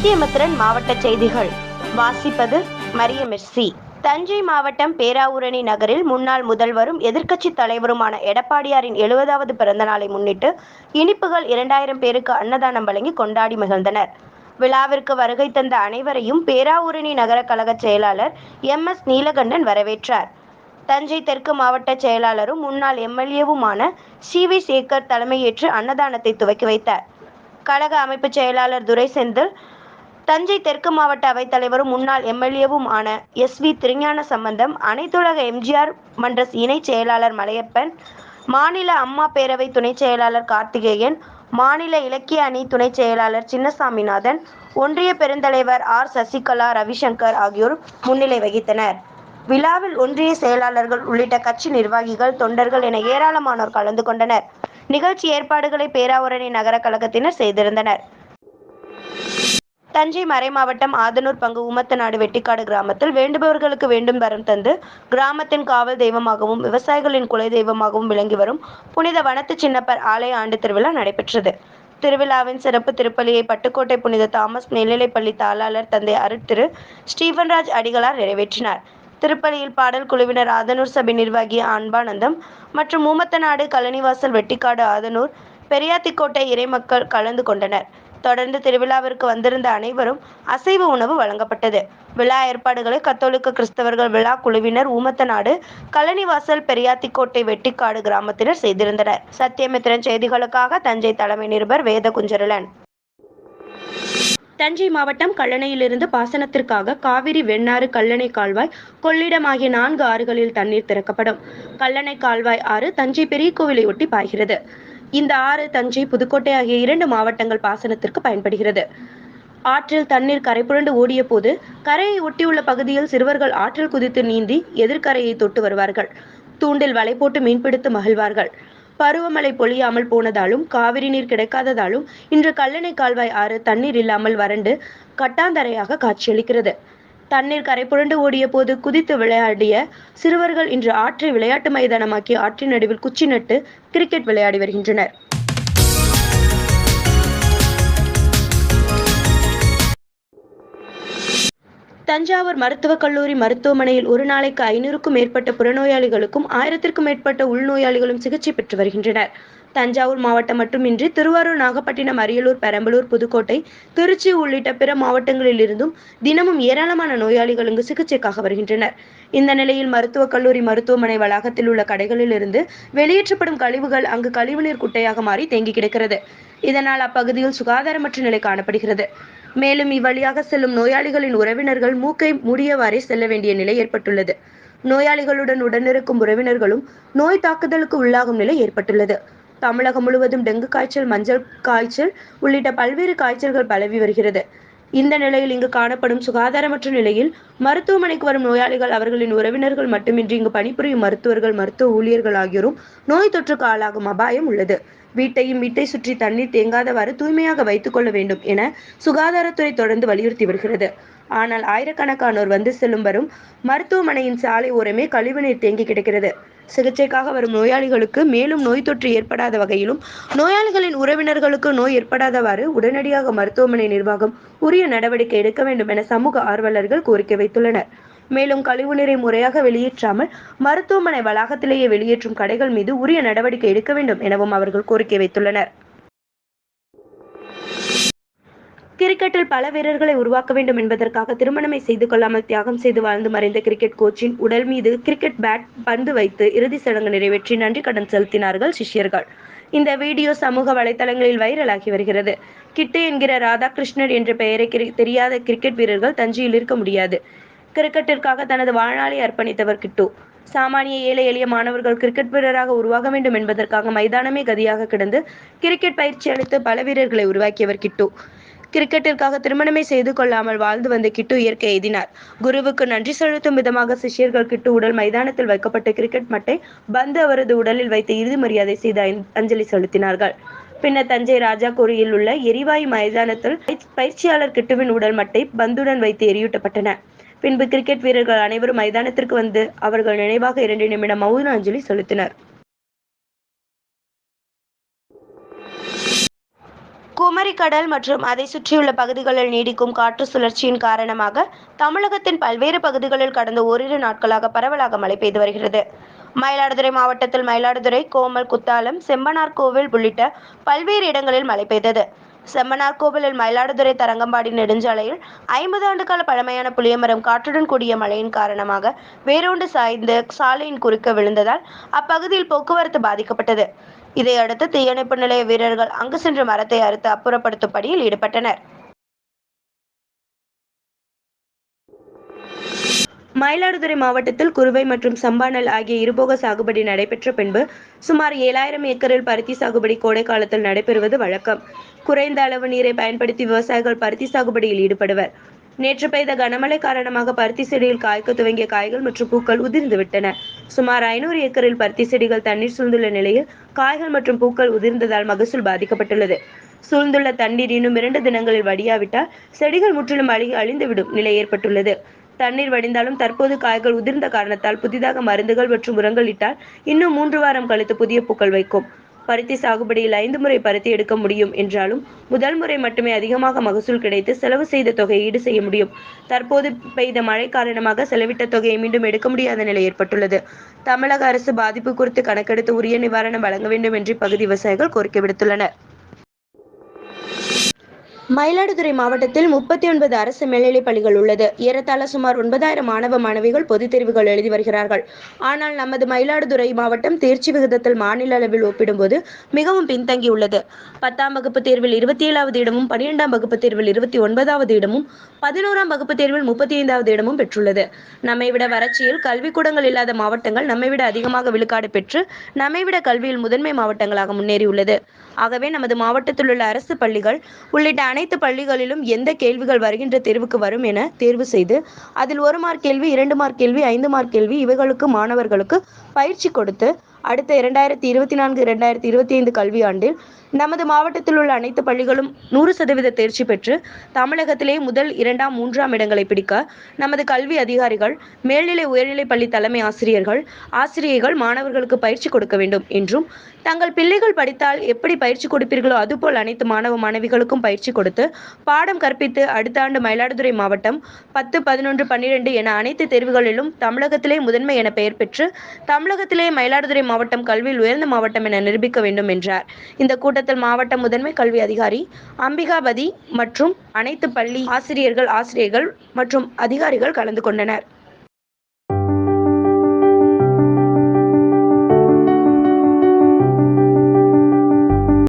சத்தியமித்திரன் மாவட்ட செய்திகள். வாசிப்பது மரியமிர்சி. தஞ்சை மாவட்டம் பேராவூரணி நகரில் முன்னாள் முதல்வரும் எதிர்க்கட்சி தலைவருமான எடப்பாடியாரின் எழுபதாவது பிறந்த நாளை முன்னிட்டு இனிப்புகள் இரண்டாயிரம் பேருக்கு அன்னதானம் வழங்கி கொண்டாடி மகிழ்ந்தனர். விழாவிற்கு வருகை தந்த அனைவரையும் பேராவூரணி நகர கழக செயலாளர் எம். எஸ். நீலகண்டன் வரவேற்றார். தஞ்சை தெற்கு மாவட்ட செயலாளரும் முன்னாள் எம்எல்ஏவுமான சி. வி. சேகர் தலைமையேற்று அன்னதானத்தை துவக்கி வைத்தார். கழக அமைப்பு செயலாளர் துரை செந்தில் தஞ்சை தெற்கு மாவட்ட அவைத்தலைவரும் முன்னாள் எம்எல்ஏவும் ஆன எஸ் வி திருஞான சம்பந்தம் அனைத்துலக எம்ஜிஆர் மன்ற இணை செயலாளர் மலையப்பன் மாநில அம்மா பேரவை துணைச் செயலாளர் கார்த்திகேயன் மாநில இலக்கிய அணி துணைச் செயலாளர் சின்னசாமிநாதன் ஒன்றிய பெருந்தலைவர் ஆர் சசிகலா ரவிசங்கர் ஆகியோர் முன்னிலை வகித்தனர். விழாவில் ஒன்றிய செயலாளர்கள் உள்ளிட்ட கட்சி நிர்வாகிகள் தொண்டர்கள் என ஏராளமானோர் கலந்து கொண்டனர். நிகழ்ச்சி ஏற்பாடுகளை பேராவூரணி நகர கழகத்தினர் செய்திருந்தனர். தஞ்சை மறைமாவட்டம் ஆதனூர் பங்கு உமத்தநாடு வெட்டிக்காடு கிராமத்தில் வேண்டுபவர்களுக்கு வேண்டும் வரம் தந்து கிராமத்தின் காவல் தெய்வமாகவும் விவசாயிகளின் குலை தெய்வமாகவும் விளங்கி வரும் புனித வனத்து சின்னப்பர் ஆலய ஆண்டு திருவிழா நடைபெற்றது. திருவிழாவின் சிறப்பு திருப்பலியை பட்டுக்கோட்டை புனித தாமஸ் மேல்நிலைப்பள்ளி தாளாளர் தந்தை அருட்திரு ஸ்டீபன்ராஜ் அடிகளார் நிறைவேற்றினார். திருப்பலியில் பாடல் குழுவினர் ஆதனூர் சபை நிர்வாகி அன்பானந்தம் மற்றும் மூமத்தநாடு கழனிவாசல் வெட்டிக்காடு ஆதனூர் பெரியாத்திக்கோட்டை இறைமக்கள் கலந்து கொண்டனர். தொடர்ந்து திருவிழாவிற்கு வந்திருந்த அனைவரும் அசைவ உணவு வழங்கப்பட்டது. விழா ஏற்பாடுகளை கத்தோலிக்க கிறிஸ்தவர்கள் விழா குழுவினர் ஊமத்தநாடு கலனிவாசல் பெரியாத்திக்கோட்டை வெட்டிக்காடு கிராமத்தினர் செய்திருந்தனர். சத்தியமித்திரன் செய்திகளுக்காக தஞ்சை தலைமை நிருபர் வேத குஞ்சரலன் தஞ்சை மாவட்டம் கல்லணையிலிருந்து பாசனத்திற்காக காவிரி வெண்ணாறு கல்லணை கால்வாய் கொள்ளிடம் ஆகிய நான்கு ஆறுகளில் தண்ணீர் திறக்கப்படும். கல்லணை கால்வாய் ஆறு தஞ்சை பெரிய கோவிலை ஒட்டி பாய்கிறது. இந்த ஆறு தஞ்சை புதுக்கோட்டை ஆகிய இரண்டு மாவட்டங்கள் பாசனத்திற்கு பயன்படுகிறது. ஆற்றில் தண்ணீர் கரை புரண்டு ஓடிய போது கரையை ஒட்டியுள்ள பகுதியில் சிறுவர்கள் ஆற்றில் குதித்து நீந்தி எதிர்கரையை தொட்டு வருவார்கள். தூண்டில் வலை போட்டு மீன்பிடித்து மகிழ்வார்கள். பருவமழை பொழியாமல் போனதாலும் காவிரி நீர் கிடைக்காததாலும் இன்று கல்லணை கால்வாய் ஆறு தண்ணீர் இல்லாமல் வறண்டு கட்டாந்தரையாக காட்சியளிக்கிறது. தண்ணீர் கரை புரண்டு ஓடிய போது குதித்து விளையாடிய சிறுவர்கள் இன்று ஆற்றை விளையாட்டு மைதானமாக்கி ஆற்றின் நடுவில் குச்சி நட்டு கிரிக்கெட் விளையாடி வருகின்றனர். தஞ்சாவூர் மருத்துவக் கல்லூரி மருத்துவமனையில் ஒரு நாளைக்கு ஐநூறுக்கும் மேற்பட்ட புறநோயாளிகளுக்கும் ஆயிரத்திற்கும் மேற்பட்ட உள்நோயாளிகளும் சிகிச்சை பெற்று வருகின்றனர். தஞ்சாவூர் மாவட்டம் மட்டுமின்றி திருவாரூர் நாகப்பட்டினம் அரியலூர் பெரம்பலூர் புதுக்கோட்டை திருச்சி உள்ளிட்ட பிற மாவட்டங்களில் இருந்தும் தினமும் ஏராளமான நோயாளிகள் இங்கு சிகிச்சைக்காக வருகின்றனர். இந்த நிலையில் மருத்துவக் கல்லூரி மருத்துவமனை வளாகத்தில் உள்ள கடைகளில் இருந்து வெளியேற்றப்படும் கழிவுகள் அங்கு கழிவுநீர் குட்டையாக மாறி தேங்கி கிடக்கிறது. இதனால் அப்பகுதியில் சுகாதாரமற்ற நிலை காணப்படுகிறது. மேலும் இவ்வழியாக செல்லும் நோயாளிகளின் உறவினர்கள் மூக்கை முடியவாறே செல்ல வேண்டிய நிலை ஏற்பட்டுள்ளது. நோயாளிகளுடன் உடனிருக்கும் உறவினர்களும் நோய் தாக்குதலுக்கு உள்ளாகும் நிலை ஏற்பட்டுள்ளது. தமிழகம் முழுவதும் டெங்கு காய்ச்சல் மஞ்சள் காய்ச்சல் உள்ளிட்ட பல்வேறு காய்ச்சல்கள் பரவி வருகிறது. இந்த நிலையில் இங்கு காணப்படும் சுகாதாரமற்ற நிலையில் மருத்துவமனைக்கு வரும் நோயாளிகள் அவர்களின் உறவினர்கள் மட்டுமின்றி இங்கு பணிபுரியும் மருத்துவர்கள் மருத்துவ ஊழியர்கள் ஆகியோரும் நோய் தொற்றுக்கு ஆளாகும் அபாயம் உள்ளது. வீட்டையும் வீட்டை சுற்றி தண்ணீர் தேங்காதவாறு தூய்மையாக வைத்துக் கொள்ள வேண்டும் என சுகாதாரத்துறை தொடர்ந்து வலியுறுத்தி வருகிறது. ஆனால் ஆயிரக்கணக்கானோர் வந்து செல்லும் வரும் மருத்துவமனையின் சாலை ஓரமே கழிவுநீர் தேங்கி கிடக்கிறது. சிகிச்சைக்காக வரும் நோயாளிகளுக்கு மேலும் நோய் தொற்று ஏற்படாத வகையிலும் நோயாளிகளின் உறவினர்களுக்கு நோய் ஏற்படாதவாறு உடனடியாக மருத்துவமனை நிர்வாகம் உரிய நடவடிக்கை எடுக்க வேண்டும் என சமூக ஆர்வலர்கள் கோரிக்கை வைத்துள்ளனர். மேலும் கழிவுநீரை முறையாக வெளியேற்றாமல் மருத்துவமனை வளாகத்திலேயே வெளியேற்றும் கடைகள் மீது உரிய நடவடிக்கை எடுக்க வேண்டும் எனவும் அவர்கள் கோரிக்கை வைத்துள்ளனர். கிரிக்கெட்டில் பல வீரர்களை உருவாக்க வேண்டும் என்பதற்காக திருமணமே செய்து கொள்ளாமல் தியாகம் செய்து வாழ்ந்து மறைந்த கிரிக்கெட் கோச்சின் உடல் மீது கிரிக்கெட் பேட் பந்து வைத்து இறுதி சடங்கு நிறைவேற்றி நன்றி கடன் செலுத்தினார்கள் சிஷ்யர்கள். இந்த வீடியோ சமூக வலைதளங்களில் வைரலாகி வருகிறது. கிட்டு என்கிற ராதாகிருஷ்ணன் என்ற பெயரை தெரியாத கிரிக்கெட் வீரர்கள் தஞ்சையில் இருக்க முடியாது. கிரிக்கெட்டிற்காக தனது வாழ்நாளை அர்ப்பணித்தவர் கிட்டு. சாமானிய ஏழை எளிய மாணவர்கள் கிரிக்கெட் வீரராக உருவாக வேண்டும் என்பதற்காக மைதானமே கதியாக கிடந்து கிரிக்கெட் பயிற்சி அளித்து பல வீரர்களை உருவாக்கியவர் கிட்டு. கிரிக்கெட்டிற்காக திருமணமே செய்து கொள்ளாமல் வாழ்ந்து வந்த கிட்டு இயற்கை எய்தினார். குருவுக்கு நன்றி செலுத்தும் விதமாக சிஷ்யர்கள் கிட்டு உடல் மைதானத்தில் வைக்கப்பட்ட கிரிக்கெட் மட்டை பந்து அவரது உடலில் வைத்து இறுதி மரியாதை செய்து அஞ்சலி செலுத்தினார்கள். பின்னர் தஞ்சை ராஜா கோரியில் உள்ள எரிவாயு மைதானத்தில் பயிற்சியாளர் கிட்டுவின் உடல் மட்டை பந்துடன் வைத்து எரியூட்டப்பட்டன. பின்பு கிரிக்கெட் வீரர்கள் அனைவரும் மைதானத்திற்கு வந்து அவர்கள் நினைவாக இரண்டு நிமிடம் மௌன அஞ்சலி செலுத்தினர். குமரி கடல் மற்றும் அதை சுற்றியுள்ள பகுதிகளில் நீடிக்கும் காற்று சுழற்சியின் காரணமாக தமிழகத்தின் பல்வேறு பகுதிகளில் கடந்த ஓரிரு நாட்களாக பரவலாக மழை பெய்து வருகிறது. மயிலாடுதுறை மாவட்டத்தில் மயிலாடுதுறை கோமல் குத்தாலம் செம்பனார்கோவில் உள்ளிட்ட பல்வேறு இடங்களில் மழை பெய்தது. செம்மனார் கோவிலில் மயிலாடுதுறை தரங்கம்பாடி நெடுஞ்சாலையில் ஐம்பது ஆண்டுகால பழமையான புளியமரம் காற்றுடன் கூடிய மழையின் காரணமாக வேரோண்டு சாய்ந்து சாலையின் குறுக்க விழுந்ததால் அப்பகுதியில் போக்குவரத்து பாதிக்கப்பட்டது. இதையடுத்து தீயணைப்பு நிலைய வீரர்கள் அங்கு சென்று மரத்தை அறுத்து அப்புறப்படுத்தும் பணியில் ஈடுபட்டனர். மயிலாடுதுறை மாவட்டத்தில் குறுவை மற்றும் சம்பானல் ஆகிய இருபோக சாகுபடி நடைபெற்ற பின்பு சுமார் ஏழாயிரம் ஏக்கரில் பருத்தி சாகுபடி கோடை காலத்தில் நடைபெறுவது வழக்கம். குறைந்த அளவு நீரை பயன்படுத்தி விவசாயிகள் பருத்தி சாகுபடியில் ஈடுபடுவர். நேற்று பெய்த கனமழை காரணமாக பருத்தி செடியில் காய்க்க துவங்கிய காய்கள் மற்றும் பூக்கள் உதிர்ந்து விட்டன. சுமார் ஐநூறு ஏக்கரில் பருத்தி செடிகள் தண்ணீர் சூழ்ந்துள்ள நிலையில் காய்கள் மற்றும் பூக்கள் உதிர்ந்ததால் மகசூல் பாதிக்கப்பட்டுள்ளது. சூழ்ந்துள்ள தண்ணீர் இன்னும் இரண்டு தினங்களில் வடியாவிட்டால் செடிகள் முற்றிலும் அழி அழிந்துவிடும் நிலை ஏற்பட்டுள்ளது. தண்ணீர் வடிந்தாலும் தற்போது காய்கள் உதிர்ந்த காரணத்தால் புதிதாக மருந்துகள் மற்றும் உரங்கள் இட்டால் இன்னும் மூன்று வாரம் கழித்து புதிய பூக்கள் வைக்கும். பருத்தி சாகுபடியில் ஐந்து முறை பருத்தி எடுக்க முடியும் என்றாலும் முதல் முறை மட்டுமே அதிகமாக மகசூல் கிடைத்து செலவு செய்த தொகையை ஈடு செய்ய முடியும். தற்போது பெய்த மழை காரணமாக செலவிட்ட தொகையை மீண்டும் எடுக்க முடியாத நிலை ஏற்பட்டுள்ளது. தமிழக அரசு பாதிப்பு குறித்து கணக்கெடுத்து உரிய நிவாரணம் வழங்க வேண்டும் என்று இப்பகுதி விவசாயிகள் கோரிக்கை விடுத்துள்ளனர். மயிலாடுதுறை மாவட்டத்தில் முப்பத்தி ஒன்பது அரசு மேல்நிலைப் பள்ளிகள் உள்ளது. ஏறத்தாழ சுமார் ஒன்பதாயிரம் மாணவ மாணவிகள் பொதுத் தேர்வுகள் எழுதி வருகிறார்கள். ஆனால் நமது மயிலாடுதுறை மாவட்டம் தேர்ச்சி விகிதத்தில் மாநில அளவில் ஒப்பிடும்போது மிகவும் பின்தங்கியுள்ளது. பத்தாம் வகுப்பு தேர்வில் இருபத்தி ஏழாவது இடமும் பனிரெண்டாம் வகுப்பு தேர்வில் இருபத்தி ஒன்பதாவது இடமும் பதினோராம் வகுப்பு தேர்வில் முப்பத்தி ஐந்தாவது இடமும் பெற்றுள்ளது. நம்மை விட வறட்சியில் கல்விக்கூடங்கள் இல்லாத மாவட்டங்கள் நம்மை விட அதிகமாக விழுக்காடு பெற்று நம்மை விட கல்வியில் முதன்மை மாவட்டங்களாக முன்னேறியுள்ளது. ஆகவே நமது மாவட்டத்தில் உள்ள அரசு பள்ளிகள் உள்ளிட்ட அனைத்து பள்ளிகளிலும் எந்த கேள்விகள் வருகின்ற தேர்வுக்கு வரும் என தேர்வு செய்து அதில் ஒரு மார்க் கேள்வி இரண்டு மார்க் கேள்வி ஐந்து மார்க் கேள்வி இவைகளுக்கு மாணவர்களுக்கு பயிற்சி கொடுத்து அடுத்த இரண்டாயிரத்தி இருபத்தி நான்கு இரண்டாயிரத்தி இருபத்தி ஐந்து கல்வியாண்டில் நமது மாவட்டத்தில் உள்ள அனைத்து பள்ளிகளும் நூறு சதவீத தேர்ச்சி பெற்று தமிழகத்திலே முதல் இரண்டாம் மூன்றாம் இடங்களை பிடிக்க நமது கல்வி அதிகாரிகள் மேல்நிலை உயர்நிலை பள்ளி தலைமை ஆசிரியர்கள் ஆசிரியர்கள் மாணவர்களுக்கு பயிற்சி கொடுக்க வேண்டும் என்றும் தங்கள் பிள்ளைகள் படித்தால் எப்படி பயிற்சி கொடுப்பீர்களோ அதுபோல் அனைத்து மாணவ மாணவிகளுக்கும் பயிற்சி கொடுத்து பாடம் கற்பித்து அடுத்த ஆண்டு மயிலாடுதுறை மாவட்டம் பத்து பதினொன்று பன்னிரெண்டு என அனைத்து தேர்வுகளிலும் தமிழகத்திலே முதன்மை என பெயர் பெற்று தமிழகத்திலே மயிலாடுதுறை மாவட்டம் கல்வியில் உயர்ந்த மாவட்டம் என நிரூபிக்க வேண்டும் என்றார். இந்த கூட்டத்தில் மாவட்ட முதன்மை கல்வி அதிகாரி அம்பிகாபதி மற்றும் அனைத்து பள்ளி ஆசிரியர்கள் ஆசிரியர்கள் மற்றும் அதிகாரிகள் கலந்து கொண்டனர்.